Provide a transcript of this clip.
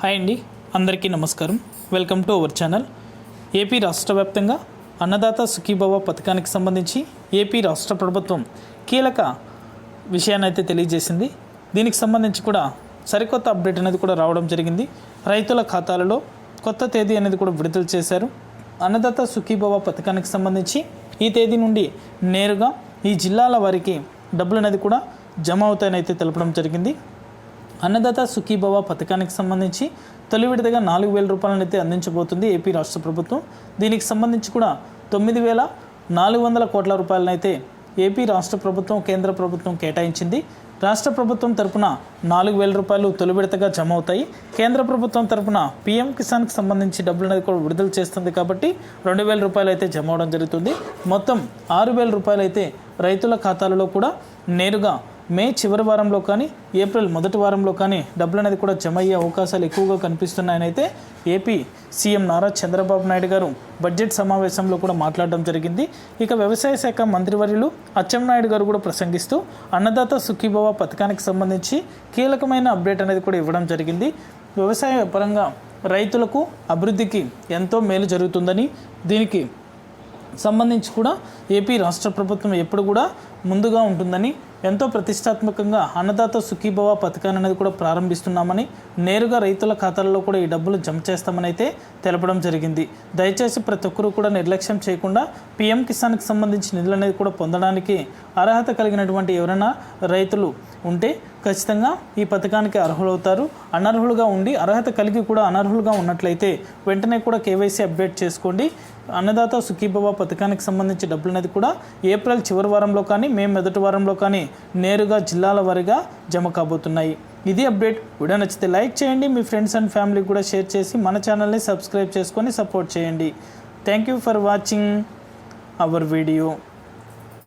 Hi అండి అందరికీ నమస్కారం. Welcome to our channel. AP రాష్ట్ర వ్యాప్తంగా అన్నదాత సుఖీభవ పథకానికి సంబంధించి ఏపీ రాష్ట్ర ప్రభుత్వం కీలక విషయాన్ని అయితే తెలియజేసింది. దీనికి సంబంధించి కూడా సరికొత్త అప్డేట్ అనేది కూడా రావడం జరిగింది. రైతుల ఖాతాలలో కొత్త తేదీ అనేది కూడా విడుదల చేశారు. అన్నదాత సుఖీభవ పథకానికి సంబంధించి ఈ తేదీ నుండి నేరుగా ఈ జిల్లాల వారికి డబ్బులు అనేది కూడా జమ అవుతాయని అయితే తెలపడం జరిగింది. అన్నదాత సుఖీభవ పథకానికి సంబంధించి తొలి విడతగా నాలుగు వేల రూపాయలను అయితే అందించబోతుంది ఏపీ రాష్ట్ర ప్రభుత్వం. దీనికి సంబంధించి కూడా తొమ్మిది వేల నాలుగు వందల కోట్ల రూపాయలనైతే ఏపీ రాష్ట్ర ప్రభుత్వం కేంద్ర ప్రభుత్వం కేటాయించింది. రాష్ట్ర ప్రభుత్వం తరపున నాలుగు వేల రూపాయలు తొలి విడతగా జమ అవుతాయి. కేంద్ర ప్రభుత్వం తరపున పీఎం కిసాన్కి సంబంధించి డబ్బులు అనేది కూడా విడుదల చేస్తుంది కాబట్టి రెండు వేల రూపాయలు అయితే జమ అవడం జరుగుతుంది. మొత్తం ఆరు వేల రూపాయలు అయితే రైతుల ఖాతాలలో కూడా నేరుగా మే చివరి వారంలో కానీ ఏప్రిల్ మొదటి వారంలో కానీ డబ్బులు అనేది కూడా జమ అయ్యే అవకాశాలు ఎక్కువగా కనిపిస్తున్నాయని అయితే AP CM Nara Chandrababu Naidu garu budget సమావేశంలో కూడా మాట్లాడడం జరిగింది. ఇక వ్యవసాయ శాఖ మంత్రివర్యులు అచ్చెన్నాయుడు గారు కూడా ప్రసంగిస్తూ అన్నదాత సుఖీభవ పథకానికి సంబంధించి కీలకమైన అప్డేట్ అనేది కూడా ఇవ్వడం జరిగింది. వ్యవసాయ పరంగా రైతులకు అభివృద్ధికి ఎంతో మేలు జరుగుతుందని దీనికి సంబంధించి కూడా ఏపీ రాష్ట్ర ప్రభుత్వం ఎప్పుడు కూడా ముందుగా ఉంటుందని ఎంతో ప్రతిష్టాత్మకంగా అన్నదాత సుఖీభవ పథకాన్ని అనేది కూడా ప్రారంభిస్తున్నామని నేరుగా రైతుల ఖాతాల్లో కూడా ఈ డబ్బులు జమ చేస్తామని అయితే తెలపడం జరిగింది. దయచేసి ప్రతి ఒక్కరూ కూడా నిర్లక్ష్యం చేయకుండా పీఎం కిసాన్కి సంబంధించి నిధులు అనేది కూడా పొందడానికి అర్హత కలిగినటువంటి ఎవరైనా రైతులు ఉంటే ఖచ్చితంగా ఈ పథకానికి అర్హులవుతారు. అనర్హులుగా ఉండి అర్హత కలిగి కూడా అనర్హులుగా ఉన్నట్లయితే వెంటనే కూడా కేవైసీ అప్డేట్ చేసుకోండి. అన్నదాత సుఖీభవ పథకానికి సంబంధించి డబ్బులు అనేది కూడా ఏప్రిల్ చివరి వారంలో కానీ మే మొదటి వారంలో కానీ నేరుగా జిల్లాల వారీగా జమ కాబోతున్నాయి. ఇది అప్డేట్. వీడియో నచ్చితే లైక్ చేయండి. మీ ఫ్రెండ్స్ అండ్ ఫ్యామిలీకి కూడా షేర్ చేసి మన ఛానల్ని సబ్స్క్రైబ్ చేసుకొని సపోర్ట్ చేయండి. Thank you for watching our video.